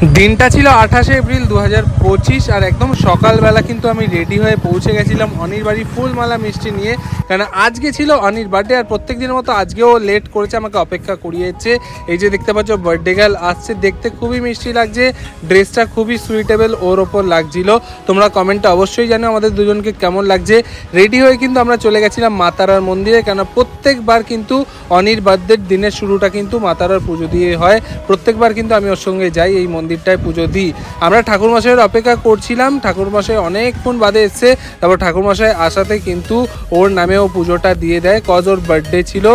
দিনটা ছিল আঠাশে এপ্রিল দু পঁচিশ আর একদম সকালবেলা কিন্তু আমি রেডি হয়ে পৌঁছে গেছিলাম অনির বাড়ি ফুলমালা মিষ্টি নিয়ে। কারণ আজকে ছিল অনির বার্থডে আর প্রত্যেক দিনের মতো আজকেও লেট করেছে, আমাকে অপেক্ষা করিয়েছে। এই যে দেখতে পাচ্ছ বার্থডে গার্ল আসছে, দেখতে খুবই মিষ্টি লাগছে ড্রেসটা খুবই সুইটেবল ওর ওপর লাগছিল। তোমরা কমেন্টে অবশ্যই জানো আমাদের দুজনকে কেমন লাগছে। রেডি হয়ে কিন্তু আমরা চলে গেছিলাম মাতারার মন্দিরে কেন প্রত্যেকবার কিন্তু অনির বার্থডের দিনের শুরুটা কিন্তু মাতারার পুজো দিয়ে হয়। প্রত্যেকবার কিন্তু আমি ওর সঙ্গে যাই এই মন্দিরটায় পুজো দিই। আমরা ঠাকুরমশাইয়ের অপেক্ষা করছিলাম, ঠাকুরমশাই অনেকক্ষণ বাদে এসছে, তারপর ঠাকুরমশাই আসাতে কিন্তু ওর নামেও পুজোটা দিয়ে দেয়। কজ ওর বার্থডে ছিল।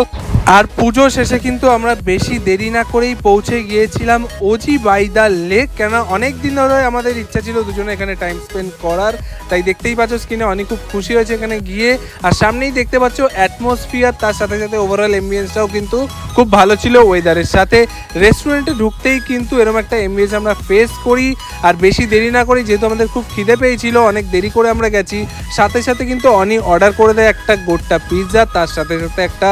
আর পুজো শেষে কিন্তু আমরা বেশি দেরি না করেই পৌঁছে গিয়েছিলাম ওজি বাইদা লেক। কেন অনেক দিন ধরে আমাদের ইচ্ছা ছিল দুজনে এখানে টাইম স্পেন্ড করার। তাই দেখতেই পাচ্ছ স্ক্রিনে অনেক খুব খুশি হয়েছে এখানে গিয়ে। আর সামনেই দেখতে পাচ্ছ অ্যাটমসফিয়ার তার সাথে সাথে ওভারঅল এমবিয়েন্সটাও কিন্তু খুব ভালো ছিল ওয়েদারের সাথে। রেস্টুরেন্টে ঢুকতেই কিন্তু এরকম একটা এমবিয়েন্স আমরা ফেস করি। আর বেশি দেরি না করি যেহেতু আমাদের খুব খিদে পেয়েছিল, অনেক দেরি করে আমরা গেছি। সাথে সাথে কিন্তু অনি অর্ডার করে দেয় একটা গোট্টা পিৎজা তার সাথে সাথে একটা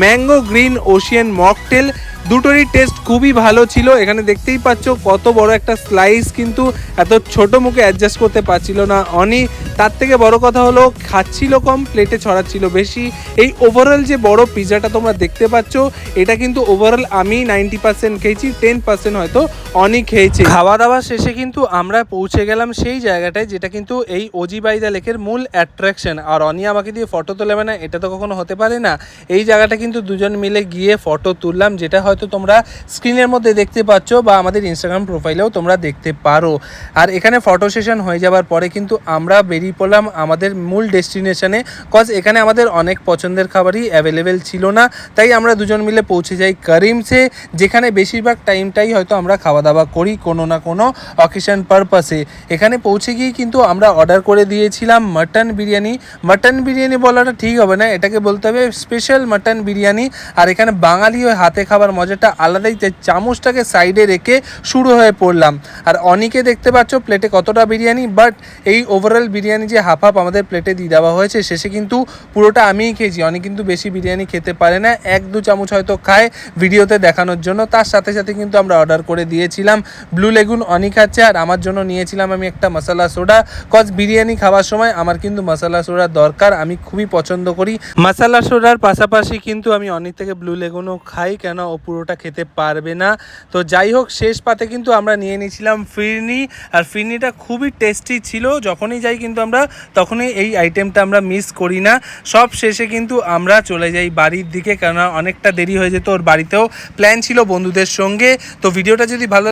ম্যাঙ্গো গ্রিন ওশিয়ান মকটেল দুটোরই টেস্ট খুবই ভালো ছিল। এখানে দেখতেই পাচ্ছ কত বড় একটা স্লাইস কিন্তু এত ছোট মুখে অ্যাডজাস্ট করতে পারছিল না। অনি, তার থেকে বড় কথা হলো খাচ্ছিল কম প্লেটে ছড়াচ্ছিল বেশি। এই ওভারঅল যে বড় পিৎজাটা তোমরা দেখতে পাচ্ছ, এটা কিন্তু ওভারঅল আমি নাইনটি পার্সেন্ট খেয়েছি টেন পার্সেন্ট হয়তো অনি খেয়েছি। খাওয়া দাওয়া শেষে কিন্তু আমরা পৌঁছে গেলাম সেই জায়গাটায়, যেটা কিন্তু এই ওজিবাইদা লেকের মূল অ্যাট্রাকশন আর অনি আমাকে দিয়ে ফটো তোলাবে না এটা তো কখনো হতে পারে না। এই জায়গাটা কিন্তু দুজন মিলে গিয়ে ফটো তুললাম, যেটা হয়তো তোমরা স্ক্রিনের মধ্যে দেখতে পাচ্ছ বা আমাদের ইনস্টাগ্রাম প্রোফাইলেও তোমরা দেখতে পারো। আর এখানে ফটো সেশন হয়ে যাওয়ার পরে কিন্তু আমরা বেরিয়ে পড়লাম আমাদের মূল ডেস্টিনেশনে কজ এখানে আমাদের অনেক পছন্দের খাবারই অ্যাভেলেবেল ছিল না। তাই আমরা দুজন মিলে পৌঁছে যাই করিমসে যেখানে বেশিরভাগ টাইমটাই হয়তো আমরা খাওয়া দাওয়া করি কোনো না কোনো অকেশন পারপাসে এখানে পৌঁছে গিয়ে কিন্তু আমরা অর্ডার করে দিয়েছিলাম মাটন বিরিয়ানি। মাটন বিরিয়ানি বলাটা ঠিক হবে না, এটাকে বলতে হবে স্পেশাল মাটন বিরিয়ানি। আর এখানে বাঙালি হাতে খাবার মজাটা আলাদাই, তাই চামচটাকে সাইডে রেখে শুরু হয়ে পড়লাম। আর অনিকে দেখতে পাচ্ছ, প্লেটে কতটা বিরিয়ানি, বাট এই ওভারঅল বিরিয়ানি যে হাফ হাফ আমাদের প্লেটে দিয়ে দেওয়া হয়েছে, শেষে কিন্তু পুরোটা আমিই খেয়েছি। অনেক কিন্তু বেশি বিরিয়ানি খেতে পারে না, এক দু চামচ হয়তো খায় ভিডিওতে দেখানোর জন্য। তার সাথে সাথে কিন্তু আমরা অর্ডার করে দিয়েছিলাম ব্লু লেগুন অনি খাচ্ছে, আর আমার জন্য নিয়েছিলাম আমি একটা মশলা সোডা কজ বিরিয়ানি খাওয়ার সময় আমার কিন্তু মশলা সোডা দরকার, আমি খুবই পছন্দ করি। মশলা সোডার পাশাপাশি কিন্তু আমি অনেক থেকে ব্লু লেগুনও খাই, কেন ও পুরোটা খেতে পারবে না। তো যাই হোক, শেষ পাতে কিন্তু আমরা নিয়ে নিয়েছিলাম ফিরনি। আর ফিরনিটা খুবই টেস্টি ছিল। যখনই যাই কিন্তু আমরা, তখনই এই আইটেমটা আমরা মিস করি না। সব শেষে কিন্তু আমরা চলে যাই বাড়ির দিকে, কেননা অনেকটা দেরি হয়ে যেত ওর বাড়িতেও। প্ল্যান ছিল বন্ধুদের সঙ্গে। তো ভিডিওটা যদি ভালো